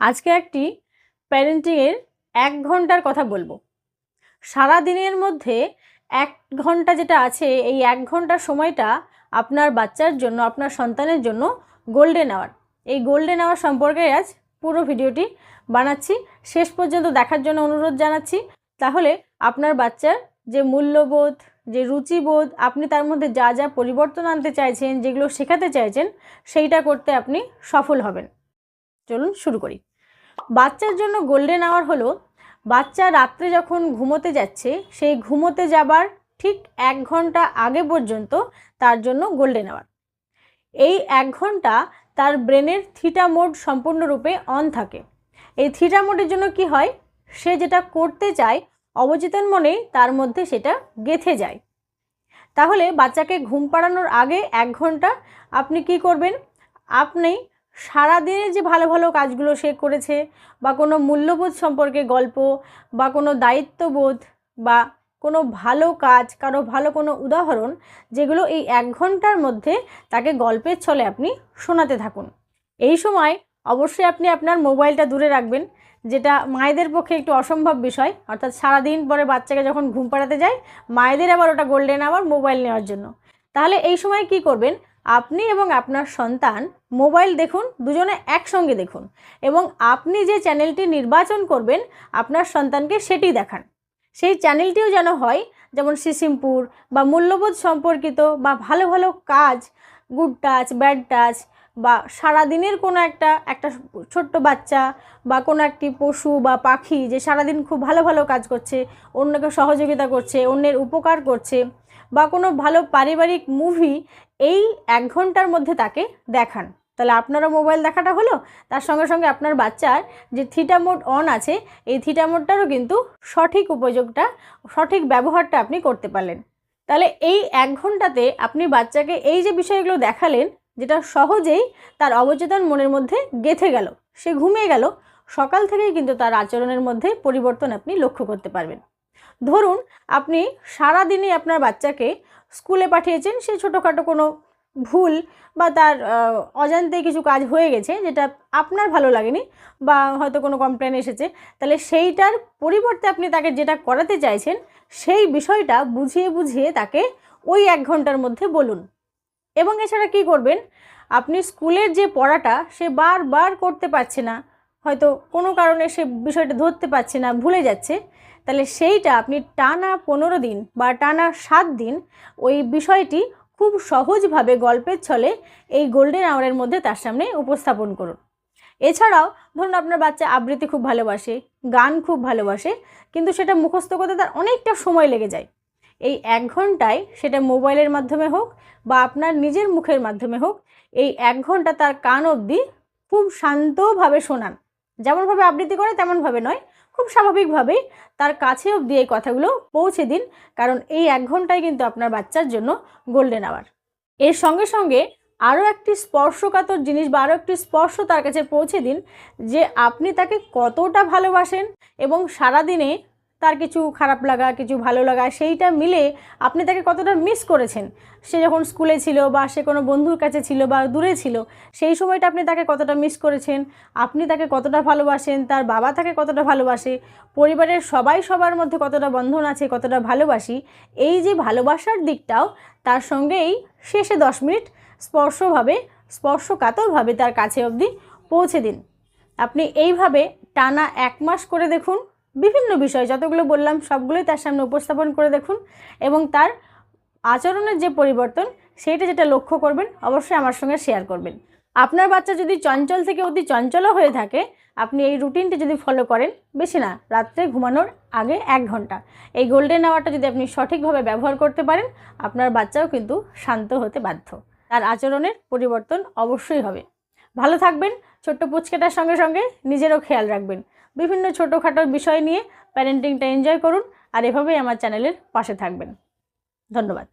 আজকে একটি প্যারেন্টিংয়ের এক ঘণ্টার কথা বলব। সারা দিনের মধ্যে এক ঘণ্টা যেটা আছে, এই এক ঘণ্টা সময়টা আপনার বাচ্চার জন্য, আপনার সন্তানের জন্য গোল্ডেন আওয়ার এই গোল্ডেন আওয়ার সম্পর্কে আজ পুরো ভিডিওটি বানাচ্ছি। শেষ পর্যন্ত দেখার জন্য অনুরোধ জানাচ্ছি। তাহলে আপনার বাচ্চার যে মূল্যবোধ, যে রুচিবোধ, আপনি তার মধ্যে যা যা পরিবর্তন আনতে চাইছেন, যেগুলো শেখাতে চাইছেন, সেইটা করতে আপনি সফল হবেন। চলুন শুরু করি। বাচ্চার জন্য গোল্ডেন আওয়ার হলো, বাচ্চা রাত্রে যখন ঘুমোতে যাচ্ছে, সেই ঘুমোতে যাবার ঠিক এক ঘণ্টা আগে পর্যন্ত তার জন্য গোল্ডেন আওয়ার এই এক ঘণ্টা তার ব্রেনের থিটা মোড সম্পূর্ণরূপে অন থাকে। এই থিটা মোডের জন্য কি হয়? সে যেটা করতে চায়, অবচেতন মনে তার মধ্যে সেটা গেথে যায়। তাহলে বাচ্চাকে ঘুম পাড়ানোর আগে এক ঘণ্টা আপনি কি করবেন? আপনি সারাদিনে যে ভালো ভালো কাজগুলো সে করেছে বা কোনো মূল্যবোধ সম্পর্কে গল্প বা কোনো দায়িত্ববোধ বা কোনো ভালো কাজ, কারও ভালো কোনো উদাহরণ, যেগুলো এই এক ঘণ্টার মধ্যে তাকে গল্পের ছলে আপনি শোনাতে থাকুন। এই সময় অবশ্যই আপনি আপনার মোবাইলটা দূরে রাখবেন, যেটা মায়েদের পক্ষে একটু অসম্ভব বিষয়। অর্থাৎ সারাদিন পরে বাচ্চাকে যখন ঘুম পাড়াতে যায়, মায়েদের আবার ওটা গোল্ডেন আবার মোবাইল নেওয়ার জন্য। তাহলে এই সময় কি করবেন? আপনি এবং আপনার সন্তান মোবাইল দেখুন, দুজনে একসঙ্গে দেখুন এবং আপনি যে চ্যানেলটি নির্বাচন করবেন, আপনার সন্তানকে সেটি দেখান। সেই চ্যানেলটিও যেন হয়, যেমন সিসিমপুর বা মূল্যবোধ সম্পর্কিত বা ভালো ভালো কাজ গুড টাচ ব্যাড টাচ বা সারাদিনের কোনো একটা একটা ছোট্ট বাচ্চা বা কোনো একটি পশু বা পাখি যে সারাদিন খুব ভালো ভালো কাজ করছে, অন্যকে সহযোগিতা করছে, অন্যের উপকার করছে বা কোনো ভালো পারিবারিক মুভি এই এক ঘণ্টার মধ্যে তাকে দেখান। তাহলে আপনারও মোবাইল দেখাটা হলো, তার সঙ্গে সঙ্গে আপনার বাচ্চার যে থিটা মোড অন আছে, এই থিটা মোডটারও কিন্তু সঠিক উপযোগটা, সঠিক ব্যবহারটা আপনি করতে পারলেন। তাহলে এই এক ঘন্টাতে আপনি বাচ্চাকে এই যে বিষয়গুলো দেখালেন যেটা সহজেই তার অবচেতন মনের মধ্যে গেথে গেল। সে ঘুমিয়ে গেল। সকাল থেকেই কিন্তু তার আচরণের মধ্যে পরিবর্তন আপনি লক্ষ্য করতে পারবেন। ধরুন, আপনি সারা দিনে আপনার বাচ্চাকে স্কুলে পাঠিয়েছেন, সে ছোটোখাটো কোনো ভুল বা তার অজান্তে কিছু কাজ হয়ে গেছে যেটা আপনার ভালো লাগেনি বা হয়তো কোনো কমপ্লেন এসেছে, তাহলে সেইটার পরিবর্তে আপনি তাকে যেটা করাতে চাইছেন, সেই বিষয়টা বুঝিয়ে বুঝিয়ে তাকে ওই এক ঘণ্টার মধ্যে বলুন। এবং এছাড়া কি করবেন? আপনি স্কুলের যে পড়াটা সে বারবার করতে পারছে না। হয়তো কোনো কারণে সে বিষয়টা ধরতে পারছে না, ভুলে যাচ্ছে। তাহলে সেইটা আপনি টানা পনেরো দিন বা টানা সাত দিন ওই বিষয়টি খুব সহজভাবে গল্পের ছলে এই গোল্ডেন আওয়ারের মধ্যে তার সামনে উপস্থাপন করুন। এছাড়াও ধরুন আপনার বাচ্চা আবৃত্তি খুব ভালোবাসে, গান খুব ভালোবাসে, কিন্তু সেটা মুখস্থ করতে তার অনেকটা সময় লেগে যায়। এই এক ঘন্টায় সেটা মোবাইলের মাধ্যমে হোক বা আপনার নিজের মুখের মাধ্যমে হোক, এই এক ঘণ্টা তার কান অবধি খুব শান্তভাবে শোনান। যেমনভাবে আবৃত্তি করে, তেমনভাবে নয়, খুব স্বাভাবিকভাবেই তার কাছে অবধি এই কথাগুলো পৌঁছে দিন, কারণ এই এক ঘন্টায় কিন্তু আপনার বাচ্চার জন্য গোল্ডেন আওয়ার এর সঙ্গে সঙ্গে আরও একটি স্পর্শকাতর জিনিস বা আরও একটি স্পর্শ তার কাছে পৌঁছে দিন যে আপনি তাকে কতটা ভালোবাসেন এবং সারাদিনে তার কিছু খারাপ লাগা, কিছু ভালো লাগা, সেইটা মিলে আপনি তাকে কতটা মিস করেছেন? সে যখন স্কুলে ছিল বা সে কোনো বন্ধুর কাছে ছিল বা দূরে ছিল, সেই সময়টা আপনি তাকে কতটা মিস করেছেন? আপনি তাকে কতটা ভালোবাসেন? তার বাবা তাকে কতটা ভালোবাসে? পরিবারের সবাই সবার মধ্যে কতটা বন্ধন আছে, কতটা ভালোবাসি? এই যে ভালোবাসার দিকটাও, তার সঙ্গে এই শেষে দশ মিনিট স্পর্শভাবে, স্পর্শকাতরভাবে তার কাছে অবধি পৌঁছে দিন। আপনি এইভাবে টানা এক মাস করে দেখুন বিভিন্ন বিষয়, যতগুলো বললাম সবগুলোই তার সামনে উপস্থাপন করে দেখুন এবং তার আচরণের যে পরিবর্তন, সেইটা যেটা লক্ষ্য করবেন, অবশ্যই আমার সঙ্গে শেয়ার করবেন। আপনার বাচ্চা যদি চঞ্চল থেকে অতি চঞ্চলও হয়ে থাকে, আপনি এই রুটিনটি যদি ফলো করেন, বেশি না, রাত্রে ঘুমানোর আগে এক ঘণ্টা। এই গোল্ডেন আওয়ারটা যদি আপনি সঠিকভাবে ব্যবহার করতে পারেন, আপনার বাচ্চাও কিন্তু শান্ত হতে বাধ্য। তার আচরণের পরিবর্তন অবশ্যই হবে। ভালো থাকবেন, ছোট্ট পুচকেটার সঙ্গে সঙ্গে নিজেরও খেয়াল রাখবেন। বিভিন্ন ছোটোখাটো বিষয় নিয়ে প্যারেন্টিংটা এনজয় করুন আর এভাবেই আমার চ্যানেলের পাশে থাকবেন। ধন্যবাদ।